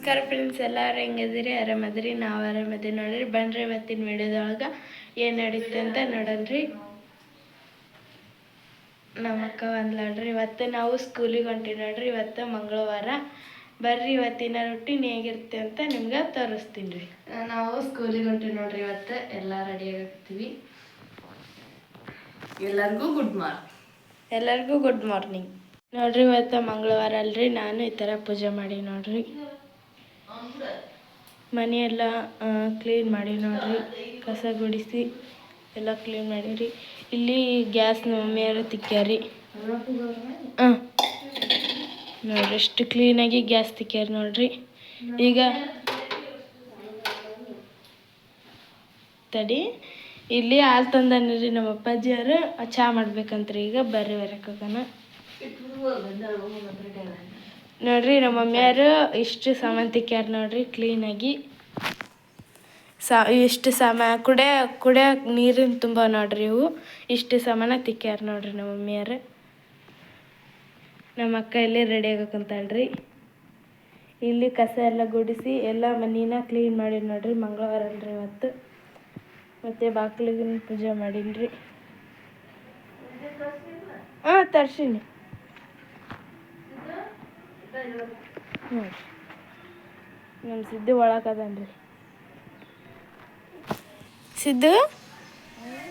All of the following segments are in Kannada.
ನಮಸ್ಕಾರ ಫ್ರೆಂಡ್ಸ್ ಎಲ್ಲರೂ ಹೆಂಗದಿರಿ ಆರಾಮದಿರಿ? ನಾವು ಆರಾಮದಿ ನೋಡ್ರಿ. ಬನ್ರಿ ಇವತ್ತಿನ ವಿಡಿಯೋದೊಳಗೆ ಏನು ನಡೀತು ಅಂತ ನೋಡೋಣ್ರಿ ನಮ್ಮ ಅಕ್ಕ ಬಂದ್ಲಾಡ್ರಿ ಇವತ್ತು ನಾವು ಸ್ಕೂಲಿಗೆ ಹೊಂಟಿ ನೋಡ್ರಿ. ಇವತ್ತು ಮಂಗಳವಾರ. ಬರ್ರಿ ಇವತ್ತಿನ ರೊಟ್ಟಿನ ಹೇಗಿರುತ್ತೆ ಅಂತ ನಿಮ್ಗೆ ತೋರಿಸ್ತೀನಿ ರೀ ನಾವು ಸ್ಕೂಲಿಗೆ ಹೊಂಟಿ ನೋಡ್ರಿ ಇವತ್ತು. ಎಲ್ಲ ರೆಡಿ ಆಗಿರ್ತೀವಿ. ಎಲ್ಲರಿಗೂ ಗುಡ್ ಮಾರ್ನಿಂಗ್ ಎಲ್ಲರಿಗೂ ಗುಡ್ ಮಾರ್ನಿಂಗ್ ನೋಡ್ರಿ ಇವತ್ತು ಮಂಗಳವಾರ ಅಲ್ರಿ. ನಾನು ಈ ಥರ ಪೂಜೆ ಮಾಡಿ ನೋಡ್ರಿ. ಮನೆಯೆಲ್ಲ ಕ್ಲೀನ್ ಮಾಡಿ ನೋಡ್ರಿ, ಕಸ ಗುಡಿಸಿ ಎಲ್ಲ ಕ್ಲೀನ್ ಮಾಡಿರಿ. ಇಲ್ಲಿ ಗ್ಯಾಸ್ ಮಮ್ಮಿಯರು ತಿಕ್ಕ್ಯಾರಿ ಹಾಂ ನೋಡ್ರಿ ಎಷ್ಟು ಕ್ಲೀನಾಗಿ ಗ್ಯಾಸ್ ತಿಕ್ಕ್ಯಾರ ನೋಡ್ರಿ. ಈಗ ತಡಿ, ಇಲ್ಲಿ ಹಾಲು ರೀ ನಮ್ಮ ಅಪ್ಪಾಜಿಯವರು ಚಹಾ ಮಾಡ್ಬೇಕಂತ್ರಿ. ಈಗ ಬರ್ರಿ ಬರಕೋಗನ ನೋಡ್ರಿ, ನಮ್ಮ ಮಮ್ಮಿಯವರು ಇಷ್ಟು ಸಾಮಾನು ನೋಡ್ರಿ ಕ್ಲೀನಾಗಿ ಸಾ, ಇಷ್ಟು ಸಾಮಾ, ಕುಡಿಯ ಕುಡಿಯೋಕೆ ನೀರಿನ ತುಂಬ ನೋಡ್ರಿ ಇವು. ಇಷ್ಟು ಸಾಮಾನ ತಿಕ್ಕ್ಯಾರ ನೋಡ್ರಿ ನಮ್ಮ ಮಮ್ಮಿಯರು ನಮ್ಮ ಅಕ್ಕ ಇಲ್ಲಿ ರೆಡಿ ಆಗಕ್ಕಂತಾಳ್ರಿ ಇಲ್ಲಿ ಕಸ ಎಲ್ಲ ಗುಡಿಸಿ, ಎಲ್ಲ ಮನೀನ ಕ್ಲೀನ್ ಮಾಡಿ ನೋಡ್ರಿ, ಮಂಗಳವಾರ ಅಲ್ರಿ ಇವತ್ತು. ಮತ್ತು ಬಾಕ್ಲಿಗಿನ ಪೂಜೆ ಮಾಡೀನಿ ರೀ ಹಾಂ, ತರ್ಸೀನಿ. ನೋಡ್ರಿ ನಮ್ಮ ಸಿದ್ದು ಒಳಕದನ್ರಿ ಸಿದ್ದು,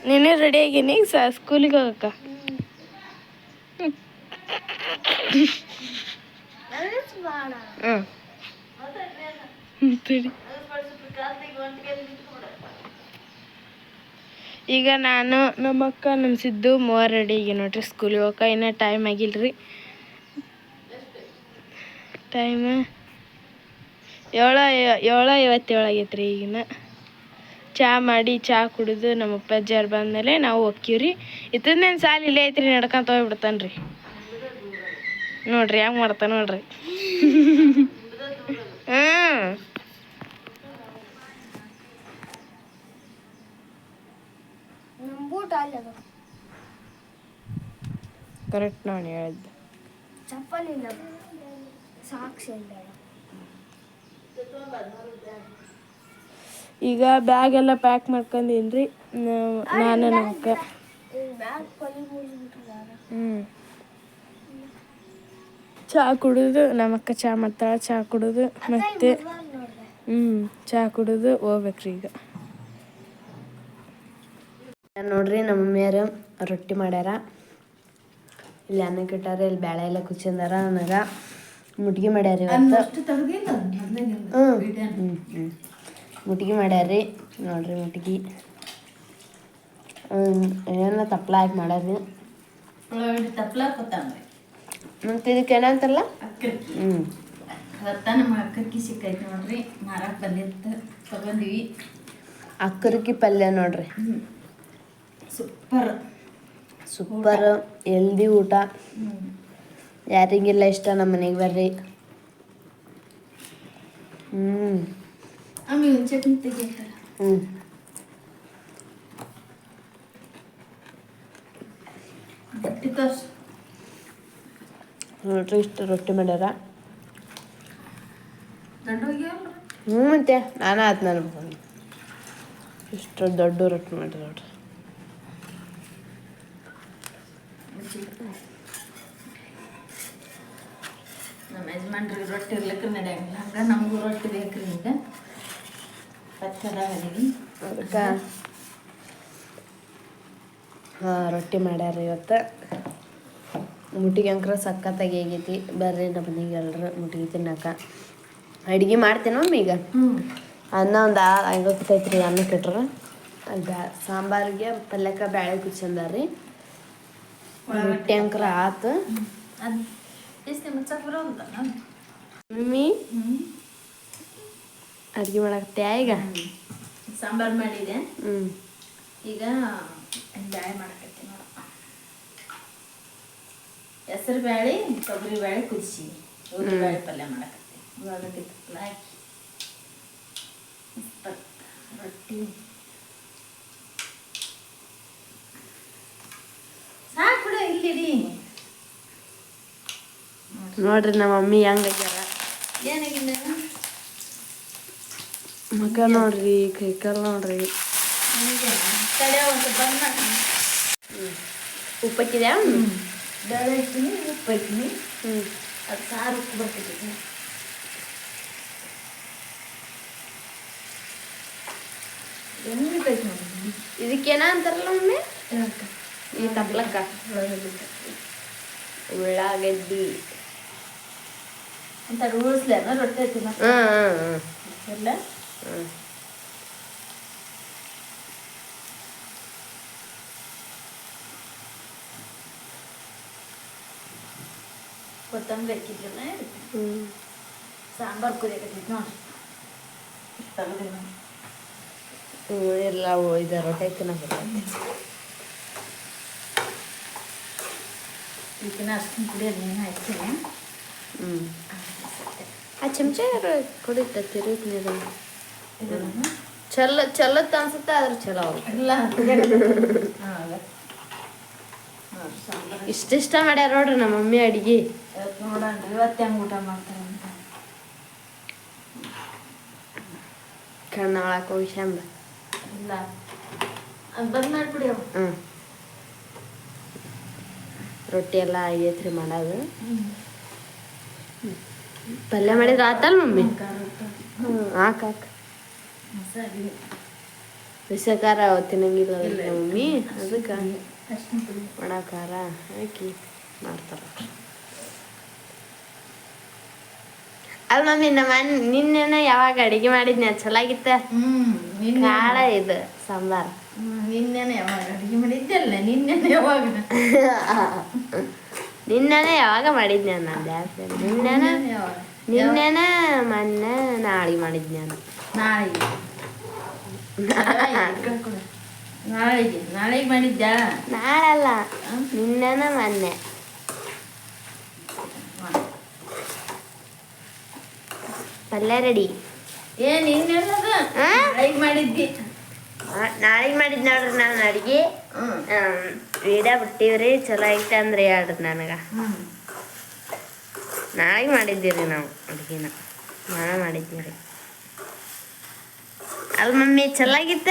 ನೀನೇ ರೆಡಿ ಆಗೀನಿ? ಈಗ ಸ ಸ್ಕೂಲಿಗೆ ಹೋಗಕ್ಕ? ಹ್ಞೂ ಈಗ ನಾನು ನಮ್ಮ ಅಕ್ಕ ನಮ್ಮ ಸಿದ್ದು ಮೂವರ್ ರೆಡಿ ಈಗ ನೋಡ್ರಿ ಸ್ಕೂಲಿಗೆ ಹೋಗಕ್ಕ. ಇನ್ನೂ ಟೈಮ್ ಆಗಿಲ್ರಿ. ಟೈಮ್ ಏಳು ಏಳು ಐವತ್ತೇಳು ಆಗೈತೆ ರೀ ಈಗಿನ. ಚಹಾ ಮಾಡಿ ಚಹಾ ಕುಡಿದು ನಮ್ಮ ಅಪ್ಪಾಜಿಯವ್ರು ಬಂದಮೇಲೆ ನಾವು ಹೋಕ್ಕೀವ್ರಿ ಇತ್ತಂದೇನು ಸಾಲ ಇಲ್ಲೇ ಐತ್ರಿ ನಡ್ಕೊಂತ ಹೋಗ್ಬಿಡ್ತಾನೆ ರೀ ನೋಡ್ರಿ ಹೆಂಗೆ ಮಾಡ್ತಾನೆ ನೋಡ್ರಿ. ಹಾಂ ಕರೆಕ್ಟ್ ನಾನು ಹೇಳಿದ್ದೆ ಚಪ್ಪಲಿ ಇಲ್ಲ. ಈಗ ಬ್ಯಾಗ್ ಎಲ್ಲ ಪ್ಯಾಕ್ ಮಾಡ್ಕೊಂಡೀನಿ ರೀ ನಾನು ನಮ್ಮ ಅಕ್ಕ ಹ್ಞೂ ಚಹಾ ಕುಡಿದು ನಮ್ಮ ಅಕ್ಕ ಚಹಾ ಮಾಡ್ತಾಳೆ ಚಹಾ ಕುಡಿದು ಮತ್ತೆ ಹ್ಮ್ ಹ್ಞೂ ಚಹಾ ಕುಡಿದು ಹೋಗ್ಬೇಕ್ರಿ ಈಗ. ನೋಡ್ರಿ ನಮ್ಮ ಮಮ್ಮಿಯರು ರೊಟ್ಟಿ ಮಾಡ್ಯಾರ. ಇಲ್ಲಿ ಅನ್ನಕ್ಕೆ ಇಟ್ಟಾರ ಇಲ್ಲಿ ಬೇಳೆ ಎಲ್ಲ ಕುಚ್ಚಂದಾರ ನನಗ ಮುಟ್ಗಿ ಮಾಡ್ಯಾರಿ ಇವತ್ತು. ಹ್ಞೂ ಮುಟ್ಗಿ ಮಾಡ್ಯಾರಿ ನೋಡ್ರಿ ಮುಟ್ಗಿ. ಏನ ತಪ್ಪಲ ಹಾಕಿ ಮಾಡ್ಯಾರಿ ಮತ್ತೆ ಇದಕ್ಕೆ ಏನಂತಾರಲ್ಲ? ಹ್ಞೂ ಅವತ್ತ ನಮ್ಮ ಅಕ್ಕರ್ಕಿ ಸಿಕ್ಕೈತಿ ನೋಡ್ರಿ. ಮಾರಾಕ್ ಬಂದಿತ್ತು ತಗೊಂಡಿವಿ. ಪಲ್ಯ ನೋಡ್ರಿ. ಸೂಪರ್. ಸೂಪರ್. ಎಲ್ದಿ ಊಟ. ಯಾರಿಗೆಲ್ಲ ಇಷ್ಟ ನಮ್ಮ ಮನೆಗೆ ಬರ್ರಿ. ಹ್ಞೂ ಹ್ಞೂ ನೋಡ್ರಿ ಇಷ್ಟು ರೊಟ್ಟಿ ಮಾಡ್ಯಾರ. ಹ್ಞೂ ಮತ್ತೆ ನಾನು ಆತು ನಾನು ಇಷ್ಟು ದೊಡ್ಡ ರೊಟ್ಟಿ ಮಾಡ್ರಿ ನೋಡ್ರಿ. ನಮ್ಮ ಯಜಮಾನ್ರಿಗೆ ರೊಟ್ಟಿ ಇರ್ಲಿಕ್ಕೆ ನಡೆಯಂಗಿಲ್ಲ ಹಂಗೆ ನಮಗೂ ರೊಟ್ಟಿ ಬೇಕ್ರಿ ಈಗ. ಪಚ್ಚದ ಅದೀವಿ ಅದಕ್ಕೆ ಹಾಂ ರೊಟ್ಟಿ ಮಾಡ್ಯಾರ ಇವತ್ತು. ಮುಟ್ಟಿಗೆ ಅಂಕ್ರ ಸಖತ್ತಾಗಿ ಆಗೈತಿ. ಬರ್ರಿ ನಮ್ಮ ಮನೆಗೆ ಎಲ್ಲರೂ ಮುಟ್ಟಿಗೆ ತಿನ್ನಕ. ಅಡುಗೆ ಮಾಡ್ತೇನೋ ಈಗ. ಅನ್ನ ಒಂದು ಐವತ್ತೈತ್ರಿ ಅನ್ನ ಕೆಟ್ರ. ಬ್ಯಾ ಸಾಂಬಾರಿಗೆ ಪಲ್ಯಕ್ಕೆ ಬ್ಯಾಳೆ ರೀ ರೊಟ್ಟಿ ಅಂಕ್ರ ಆತು. ಅದು ಎಷ್ಟು ಮುಚ್ಚಕ್ಕೆ ಬರೋಲ್ಲ ಮಮ್ಮಿ? ಅಡುಗೆ ಮಾಡಕತ್ತೆ ಈಗ? ಸಾಂಬಾರು ಮಾಡಿದೆ. ಈಗ ಬ್ಯಾಳೆ ಮಾಡಕತ್ತೆ ನೋಡ. ಹೆಸರು ಬ್ಯಾಳೆ ಕೊಬ್ಬರಿ ಬ್ಯಾಳೆ ಕುದಿಸಿ. ಉದ್ರಿ ಬ್ಯಾಳೆ ಪಲ್ಯ ಮಾಡಕತ್ತೆ ಉಳ್ಳಾಗಡ್ಡಿ ತುಪ್ಪಲ ಹಾಕಿ. ರೊಟ್ಟಿ. ಸಾಕು ಇಲ್ಲಿ ಇಲ್ಲಿಡಿ ನೋಡ್ರಿ ನಮ್ಮ ಮಮ್ಮಿ ಹೆಂಗಾಗ್ಯಾರ ಮಗ ನೋಡ್ರಿ ಕೈ ಕಾಲು ನೋಡ್ರಿ ಉಪ್ಪಕ್ಕಿದ್ಯಾ? ಬೇಳೆ ಇಟ್ಟಿನಿ ಉಪ್ಪು ಹಾಕಿನಿ ಹ್ಞೂ ಅದು ಸಾರು ಉಪ್ಪು ಬರ್ತೈತಿ ಹೆಂಗಿರ್ತೈತಿ ನೋಡಿ. ಇದಕ್ಕೇನ ಅಂತಾರಲ್ಲ ಏನಂತ ಈ ತಪ್ಲಕ್ಕ. ಉಳ್ಳಾಗಡ್ಡಿ. ಅಂತ ಉಳಿಸ್ಲೇನ ರೊಟ್ಟಿ ತಿನ್ನ ಹ್ಞೂ ಹ್ಞೂ ಹ್ಞೂ ಇಲ್ಲ ಹ್ಞೂ ಕೊತ್ತಂಬರಿ ಹಾಕಿದ್ರಲ್ಲ ಹ್ಞೂ ಸಾಂಬಾರು ಕುದಿಯಕತ್ತೈತಿ ನೋಡಿ. ತೆಗ್ದು ಹ್ಞೂ ಇಲ್ಲ ಅವು ಇದು ರೊಟ್ಟಿ ತಿನ್ನಕ್ಕೆ ಇದನ್ನ ಅಷ್ಟು ಕುಡಿಯೋದು ನೀನು ಹಾಕ್ತೀನಿ ಹ್ಞೂ ಆ ಚಮಚ ಕುಡಿತ ತಿರುಗಿ ನೀರು ಚಲ್ಲ ಚಲ್ಲತ್ತ ಅನ್ಸುತ್ತೆ ಆದ್ರೆ ಚಲೋ ಇಲ್ಲ ಇಷ್ಟಿಷ್ಟ ಮಾಡ್ಯಾರ ನೋಡ್ರಿ ನಮ್ಮ ಮಮ್ಮಿ ಅಡಿಗೆ. ನೋಡೋಣ ಇವತ್ತು ಹೆಂಗೆ ಊಟ ಮಾಡ್ತಾರೆ ಅಂತ. ಕಣ್ಣಾಳಕ್ಕೆ ಹೋಗಿ ಚಂದ ಇಲ್ಲ. ಅದು ಬಂದ್ ಮಾಡಿಬಿಡಿ. ಅವು ಹ್ಞೂ ರೊಟ್ಟಿ ಎಲ್ಲ ಆಗೈತ್ರಿ ಮಾಡೋದು. ಪಲ್ಯ ಮಾಡಿದ್ರೆ ಆತಲ್ ಮಮ್ಮಿ. ಹ್ಞೂ ಹಾಕ್ ಹಾಕ್ ಮಸಾಲೆ. ತಿನ್ನಂಗಿಲ್ಲ ಮಮ್ಮಿ? ಅದಕ್ಕೆ? ಒಣ ಖಾರ ಹಾಕಿ ಮಾಡ್ತಾರ? ಅಲ್ಲ ಮಮ್ಮಿ ನಮ್ಮ ನಿನ್ನೆನ ಯಾವಾಗ ಅಡಿಗೆ ಮಾಡಿದ್ನ? ಚಲಾಗಿತ್ತ? ಖಾರ ಇದು ಸಾಂಬಾರ್. ನಿನ್ನೆನ ಯಾವಾಗ ಮಾಡಿದ್ದೆ ಮಾಡಿದ್ದಲ್ಲ ನಿನ್ನೆನ ಯಾವಾಗ? ನಿನ್ನೆನೆ ಯಾವಾಗ ಮಾಡಿದ್ನ ನಾನು ಜಾಸ್ತಿ ನಿನ್ನೆನ? ನಿನ್ನೆನೆ ಮೊನ್ನೆ ನಾಳೆ ಮಾಡಿದ್ನ ನಾನು ನಾಳೆ ನಾಳೆಗೆ ನಾಳೆಗೆ ಮಾಡಿದ್ಯಾ? ನಾಳಲ್ಲ ನಿನ್ನೆನ ಮೊನ್ನೆ. ಪಲ್ಯ ರೆಡಿ. ಏ ನಿನ್ನೆಲ್ಲದ ಹಾ? ನಾಳೆಗೆ ಮಾಡಿದ್ದಿ. ನಾಳೆಗೆ ಮಾಡಿದ್ ನೋಡ್ರಿ ನಾನು ಅಡಿಗೆ. ಹ್ಮ್. ವಿಡಿಯೋ ಬಿಟ್ಟಿವ್ರಿ ಚಲೋ ಐತೆ ಅಂದ್ರೆ ಹೇಳ್ರಿ ನನಗೆ. ನಾಳೆ ಮಾಡಿದ್ದೀರಿ ನಾವು ಅಡುಗೆನ. ನಾಳೆ ಮಾಡಿದ್ದೀರಿ ಅಲ್ಲ ಮಮ್ಮಿ ಚಲಾಗಿತ್ತ?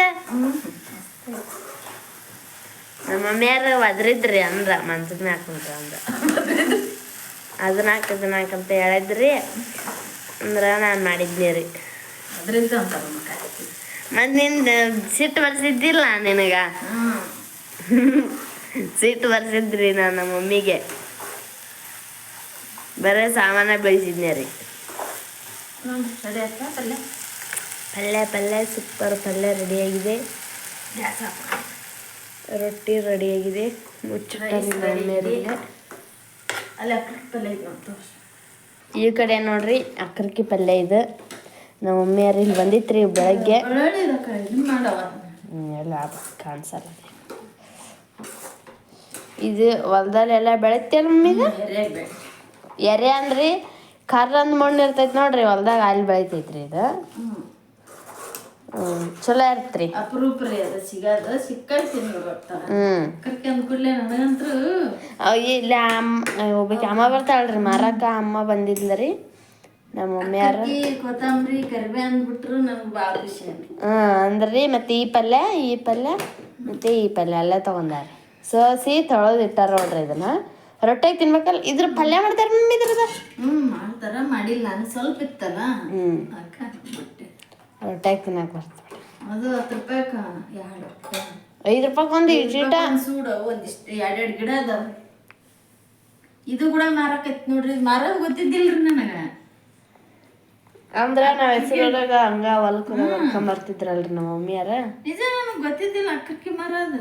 ನಮ್ಮ ಮಮ್ಮಿಯಾರ ಒದ್ರಿದ್ರಿ ಅಂದ್ರ ಮನ್ಸದ ಮ್ಯಾಕ ಕುಂತ ಅಂದ್ರ. ಅದನ್ನ ಹಾಕ್ ಇದನ್ನ ಹೇಳಿದ್ರಿ ಅಂದ್ರ ನಾನು ಮಾಡಿದ್ನಿ ರೀ ಮತ್ತೆ ನಿಂದು ಸಿಟ್ಟು ಬರ್ಸಿದ್ದಿಲ್ಲ ನಿನಗ? ಸಿಟ್ಟು ಬರ್ಸಿದ್ರಿ ನಾನು ನಮ್ಮ ಮಮ್ಮಿಗೆ. ಬರೀ ಸಾಮಾನ ಬೆಳೆಸಿದ್ನೇ ರೀ. ಪಲ್ಯ? ಪಲ್ಯ ಸೂಪರ್ ಪಲ್ಯ ರೆಡಿಯಾಗಿದೆ ರೊಟ್ಟಿ ರೆಡಿಯಾಗಿದೆ. ಈ ಕಡೆ ನೋಡ್ರಿ ಅಕ್ರಕ್ಕಿ ಪಲ್ಯ ಇದು. ನಮ್ಮ ಮಮ್ಮಿಯರು ಇಲ್ಲಿ ರೀ ಬೆಳಗ್ಗೆ. ಒಳ್ಳೊಳ್ಳೆ ರೀ ಹ್ಮ್, ಎಲ್ಲ ಕಾಣಿಸಲ್ಲ. ಇದು ಹೊಲ್ದಲ್ಲೆಲ್ಲ ಎಲ್ಲ ಮಮ್ಮಿದು ಎರೆಯಾಗಿ ಬೇಡ ಎರೆ ಅಂದ್ರಿ ಕರ್ರಂದ್ ಮಣ್ಣು ಇರ್ತೈತಿ ನೋಡ್ರಿ ಹೊಲ್ದಾಗ ಅಲ್ಲಿ ಬೆಳಿತೈತ್ರಿ ಇದು. ಚಲೋ ಇರ್ತ್ರಿ. ಅಪರೂಪ ರೀ ಅದು ಸಿಗೋದು ಸಿಕ್ಕಲ್ ತಿನ್ಗಳು ಬರ್ತಾರ ಹ್ಮ್. ಕರ್ಕೆ ಅಂದ ಕೂಡಲೇ ನನಗಂತೂ ಅವ್ ಇಲ್ಲಿ ಅಮ್ಮ ಒಬ್ಬಾಕಿ ಅಮ್ಮ ಬರ್ತಾಳ್ರಿ ಮಾರಕ್ಕ ಅಮ್ಮ ಬಂದಿದ್ಲರಿ ನಮ್ಮ ಮಮ್ಮಿಯಾರ. ಯಾರು ಕೊತ್ತಂಬರಿ ಕರಿಬೇ ಅಂದ್ಬಿಟ್ರು ನನಗೆ ಭಾಳ ಖುಷಿ ಆಯ್ತು. ಅಂದ್ರಿ ಮತ್ತೆ ಈ ಪಲ್ಯ ಈ ಪಲ್ಯ ಮತ್ತೆ ಈ ಪಲ್ಯ ಎಲ್ಲ ತಗೊಂಡಾರಿ. ಸೋಸಿ ತೊಳೆದು ಇಟ್ಟಾರ ನೋಡ್ರಿ ಇದನ್ನ. ರೊಟ್ಟಿ ತಿನ್ಬೇಕಲ್ಲ ಇದ್ರ ಪಲ್ಯ ಮಾಡ್ತಾರ ಮಮ್ಮಿ ಇದ್ರದ? ಹ್ಞೂ ಮಾಡ್ತಾರ ಮಾಡಿಲ್ಲ ನಾನು ಸ್ವಲ್ಪ ಇತ್ತಲ್ಲ ಹ್ಮ್. ರೊಟ್ಟಿ ಬಿಟ್ಟೆ. ರೊಟ್ಟೆಗೆ ತಿನ್ನಕ್ ಬರ್ತದೆ ಅದು ಹತ್ತು ರೂಪಾಯಿಕ ಎರಡು ಐದು ರೂಪಾಯಿ ಒಂದು ಒಂದು ಸೂಡು ಒಂದಿಷ್ಟು ಎರಡೆರಡು ಗಿಡ ಅದಾವ. ಇದು ಕೂಡ ಮಾರಕೈತಿ ನೋಡ್ರಿ ಮಾರೋದು ಗೊತ್ತಿದ್ದಿಲ್ರಿ ನನಗೆ. ಅಂದ್ರ ನಾವ್ ಹೆಸರೊಳಗ ಹಂಗ ಹೊಲ್ಕ ಬರ್ತಿದ್ರಲ್ರಿ ನಮ್ಮ ಮಮ್ಮಿಯಾರ. ನಿಜ ನನಗೆ ಗೊತ್ತಿದ್ದಿಲ್ಲ ಅಕ್ಕರ್ಕಿ ಮರದ.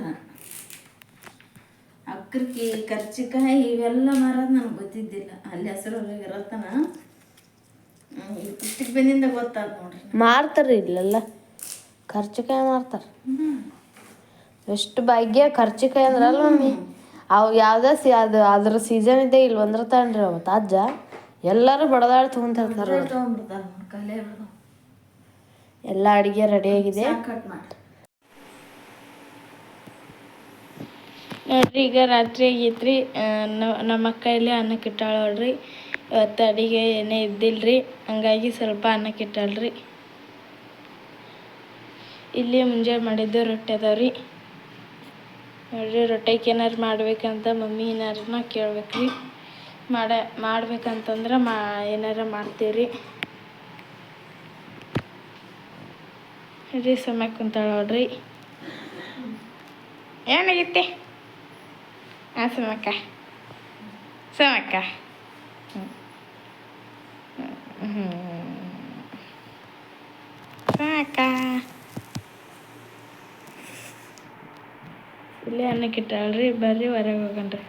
ಅಕ್ಕರ್ಕಿ ಕರ್ಚಿಕಾಯಿ ಇವೆಲ್ಲ ಮಾರೋದು ನನಗೆ ಗೊತ್ತಿದ್ದಿಲ್ಲ. ಅಲ್ಲಿ ಹೆಸರು ಇರತ್ತನ. ಇಷ್ಟಕ್ಕೆ ಬಂದಿಂದ ಗೊತ್ತಾಗ ನೋಡ್ರಿ ಮಾರ್ತಾರ ಇಲ್ಲೆಲ್ಲ. ಖರ್ಚಿಕಾಯಿ ಮಾರ್ತಾರ. ಎಷ್ಟು ಭಾಗ್ಯ ಖರ್ಚಿಕಾಯಿ ಅಂದ್ರಲ್ಲ ಮಮ್ಮಿ. ಅವು ಯಾವುದೇ ಸಿ ಅದು ಅದ್ರ ಸೀಸನ್ ಇದ್ದೇ ಇಲ್ಲಿ ಒಂದ್ರ ತಗೊಂಡ್ರಿ ಅವ ತಾಜ ಎಲ್ಲರೂ ಬಡದಾಡ್ ತಗೊಂತಿರ್ತಾರೆ ಎಲ್ಲ ಅಡಿಗೆ ರೆಡಿ ಆಗಿದೆ ಕಟ್ ಮಾಡಿ ನೋಡ್ರಿ ಈಗ ರಾತ್ರಿ ಆಗೈತ್ರಿ. ನಮ್ಮ ಅಕ್ಕ ಇಲ್ಲಿ ಅನ್ನಕ್ಕೆ ಇಟ್ಟಾಳ ನೋಡ್ರಿ ಇವತ್ತು ಅಡಿಗೆ ಏನೇ ಇದ್ದಿಲ್ಲರಿ ಹಂಗಾಗಿ ಸ್ವಲ್ಪ ಅನ್ನಕ್ಕೆ ಇಟ್ಟಾಳ್ರಿ ಇಲ್ಲಿ ಮುಂಜಾನೆ ಮಾಡಿದ್ದು ರೊಟ್ಟಿ ಅದಾವ್ರಿ. ನೋಡ್ರಿ, ರೊಟ್ಟಿಗೆ ಏನಾರು ಮಾಡ್ಬೇಕಂತ ಮಮ್ಮಿ ಏನಾರನ್ನ ಕೇಳ್ಬೇಕ್ರಿ. ಮಾಡ, ಮಾಡ್ಬೇಕಂತಂದ್ರೆ ಮಾ, ಏನಾರ ಮಾಡ್ತೀವ್ರಿ. ರೀ ಸಮಯ ಕುಂತಾಳ ನೋಡ್ರಿ. ಏನಾಗೈತೆ? ಹಾಂ ಸುಮಕ್ಕ ಸುಮಕ್ಕ ಹ್ಞೂ ಸಾಕ ಇಲ್ಲೇ ಅನ್ನಕ್ಕೆ ಇಟ್ಟಾಳ್ರಿ ಬರ್ರಿ ಹೊರಗೆ ಹೋಗಣ್ರಿ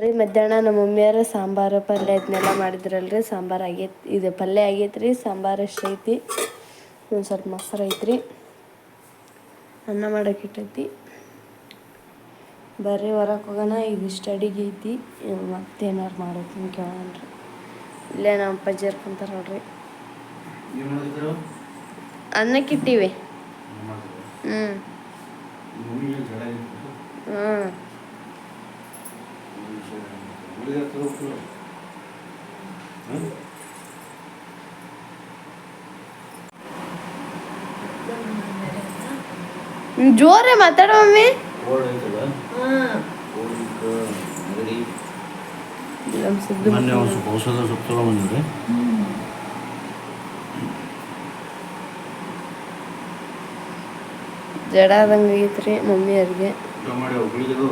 ರೀ ಮಧ್ಯಾಹ್ನ ನಮ್ಮ ಮಮ್ಮಿಯರು ಸಾಂಬಾರು ಪಲ್ಯ ಇದನ್ನೆಲ್ಲ ಮಾಡಿದ್ರಲ್ರಿ ಸಾಂಬಾರು ಆಗೈತಿ ಇದು ಪಲ್ಯ ಆಗೈತ್ರಿ ಸಾಂಬಾರು ಅಷ್ಟು ಐತಿ ಒಂದು ಸ್ವಲ್ಪ ಮೊಸರು ಐತ್ರಿ ಅನ್ನ ಮಾಡಕ್ಕೆ ಇಟ್ಟೈತಿ ಬರ್ರಿ ಹೊರಕ್ ಹೋಗೋಣ ಇದು ಸ್ಟಡಿಗೆ ಐತಿ ಮತ್ತೇನಾರು ಮಾಡೋದು ರೀ ಇಲ್ಲೇ ನಮ್ಮ ಅಪ್ಪಾಜಿ ಇರ್ಕೊಂತಾರ ನೋಡ್ರಿ. ಅನ್ನಕ್ಕೆ ಇಟ್ಟಿವಿ. ಹ್ಞೂ ಹ್ಞೂ ಜೋರೇ ಮಾತಾಡೋ ಮಮ್ಮಿ. ನಮ್ಮ ಸಿದ್ದು ಮೊನ್ನೆ ಒಂದು ಸ್ವಲ್ಪ ಔಷಧ ಸ್ವಲ್ಪ ತಗೊಂಬಂದಿದ್ರಿ ಜಡ ಆದಂಗೆ ಆಗೈತ್ರಿ ಮಮ್ಮಿಯವ್ರಿಗೆ ಊಟ ಮಾಡಿ ಅವ್ರು ಗುಳಿಗೆದು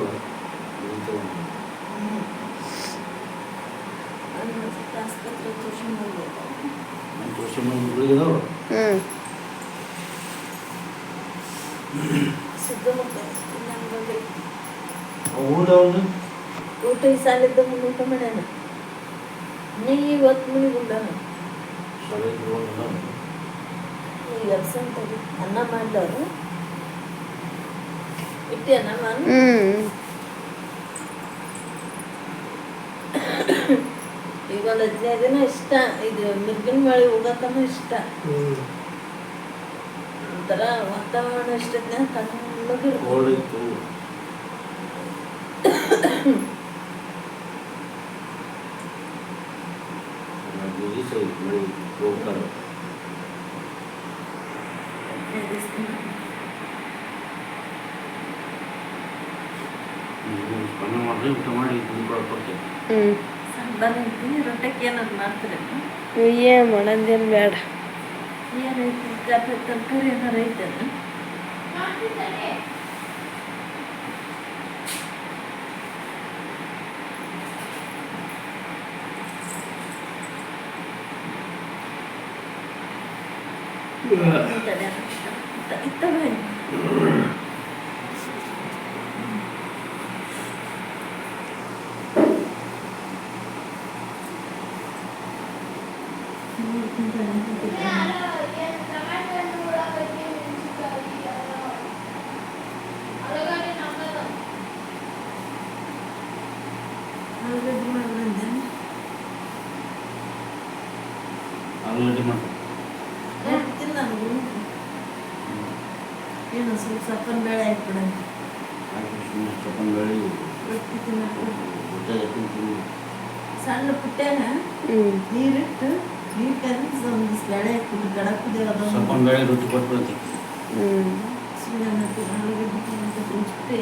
ತೋರಿಸ್ಕೊಂಬಂದು ಗುಳಿಗೆದು ಹ್ಞೂ ಊಟ ಈ ಸಾಲಿದ್ದ ಮುಂದೆ ಊಟ ಮಾಡ್ಯಾನ ನೀ ಇವತ್ತು ಮನೆಗೆ ಉಂಡಾನ ಸರಿ ತಗೊಂಡಿಲ್ಲ ಈಗ ಅನ್ನ ಮಾಡ್ದವ್ರು ಇಟ್ಟೇನ ನಾನು ಈಗ ಒಂದು ಹದಿನೈದು ದಿನ ಇಷ್ಟ ಇದು ಮಿರ್ಗಿನ ಮಳೆ ಹೋಗಕ್ಕೂ ಇಷ್ಟ ಒಂಥರ ವಾತಾವರಣ ಇಷ್ಟ ತಣ್ಣಗಿರ್ಬೇಕು ಮಳೆ ಹೋಗ್ತಾರೆ ಸ್ನಾನ ಮಾಡಿದ್ರೆ ಊಟ ಐತಿ ಏನಾದ್ರು ಮಾಡ್ತಾರೆ ಏನು ಮಾಡೋದೇನು ಬೇಡ ಏನೈತಿ ತರಕಾರಿ ಏನಾರು ಐತೇನ ಇತ್ತವೆ ಆಲೂಗಡ್ಡೆ ಮಾಡ್ಬಂದೆ ಆಲೂಗಡ್ಡೆ ಮಾಡ್ಬೇಕು ಹೇಳ್ತೀನಿ ನಾನು ಏನು ಸ್ವಲ್ಪ ಸಪ್ಪನ ಬೇಳೆ ಹಾಕ್ಬಿಡ ಹಾಕಿ ಸುಮ್ಮನೆ ಚಪ್ಪನ್ ಬೇಳೆ ರೊಟ್ಟಿ ತಿನ್ನಕ್ಕೆ ಊಟ ತಿಂತೀನಿ ಸಣ್ಣ ಪುಟ್ಟ್ಯಾಗ ಹ್ಞೂ ನೀರಿಟ್ಟು ನೀರು ಕಲಿಸಿ ಒಂದಿಷ್ಟು ಬೇಳೆ ಹಾಕ್ಬಿಟ್ಟು ಗಡ ಬೇಳೆ ರೊಟ್ಟಿ ಹ್ಞೂ ಸುಮ್ಮನೆ ಆಲೂಗಡ್ಡೆ ಅಷ್ಟು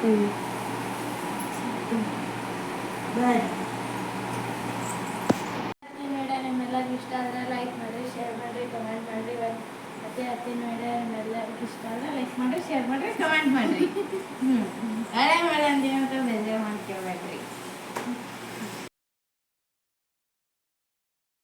ಹ್ಞೂ ಬಾಯ್ ವಿಡಿಯೋ ನಿಮ್ಮೆಲ್ಲರಿಗೂ ಇಷ್ಟ ಆದರೆ ಲೈಕ್ ಮಾಡಿರಿ ಶೇರ್ ಮಾಡಿರಿ ಕಮೆಂಟ್ ಮಾಡಿರಿ ಮತ್ತೆ ಹತ್ತಿನ ವಿಡಿಯೋ ನಿಮ್ಮೆಲ್ಲರಿಗೂ ಇಷ್ಟ ಆದರೆ ಲೈಕ್